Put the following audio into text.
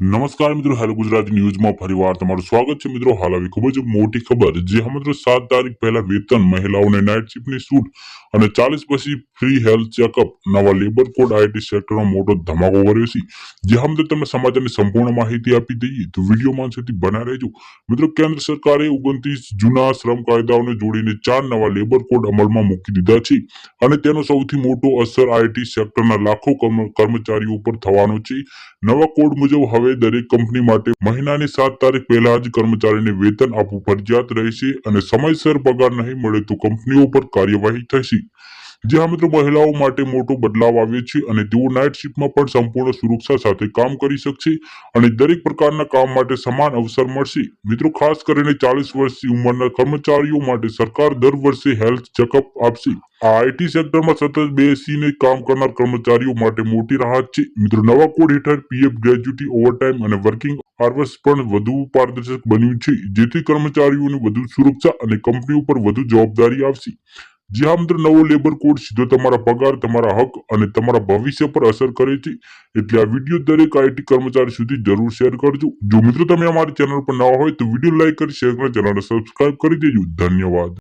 નમસ્કાર મિત્રો, હેલો ગુજરાત ન્યૂઝમાં ફરીવાર તમારું સ્વાગત છે. મિત્રો, હાલ આવી ખૂબ જ મોટી ખબર જે મિત્રો, સાત તારીખ પહેલા વેતન મહિલાઓને નાઇટ શિફ્ટની છૂટ અને ચાલીસ પછી ફ્રી હેલ્થ ચેકઅપ નવા લેબર કોડ આઈટી સેક્ટરનો મોટો ધમાકો કર્યો છે. જે મિત્રો, તમને સમાચારની સંપૂર્ણ માહિતી આપી દઈએ. તો વિડીયોમાં સુધી બના રહેજો. મિત્રો, કેન્દ્ર સરકારે ઓગણત્રીસ જૂના શ્રમ કાયદાઓને જોડીને ચાર નવા લેબર કોડ અમલમાં મૂકી દીધા છે અને તેનો સૌથી મોટો અસર આઈટી સેક્ટરના લાખો કર્મચારીઓ પર થવાનો છે. નવા કોડ મુજબ હવે દરેક કંપની માટે મહિનાની સાત તારીખ પહેલા જ કર્મચારીને વેતન આપવું ફરજિયાત રહેશે અને સમયસર પગાર નહીં મળે તો કંપનીઓ પર કાર્યવાહી થશે. જે મિત્રો મહિલાઓ માટે મોટો બદલાવ આવ્યો છે અને તેઓ નાઇટ શિફ્ટમાં પણ સંપૂર્ણ સુરક્ષા સાથે કામ કરી શકશે અને દરેક પ્રકારના કામ માટે સમાન અવસર મળશે. મિત્રો ખાસ કરીને ચાલીસ વર્ષની ઉંમરના કર્મચારીઓ માટે સરકાર દર વર્ષે હેલ્થ ચેકઅપ આપશે. આ આઈટી સેક્ટરમાં સતત બેસીને કામ કરનાર કર્મચારીઓ માટે મોટી રાહત છે. મિત્રો નવા કોડ હેઠળ પીએફ ગ્રેજ્યુટી ઓવરટાઈમ અને વર્કિંગ આવર્સ પણ વધુ પારદર્શક બન્યું છે. જેથી કર્મચારીઓને વધુ સુરક્ષા અને કંપનીઓ પર વધુ જવાબદારી આવશે. જે આ નવો લેબર કોડ સીધો તમારા પગાર, તમારા હક અને તમારા ભવિષ્ય પર અસર કરે છે. એટલે આ વીડિયો દરેક આઈટી કર્મચારી સુધી જરૂર શેર કરજો. જો મિત્રો તમે અમારી ચેનલ પર નવા હોય તો વીડિયો લાઈક કરી શેર કરો ચેનલને સબસ્ક્રાઇબ કરી દેજો. ધન્યવાદ.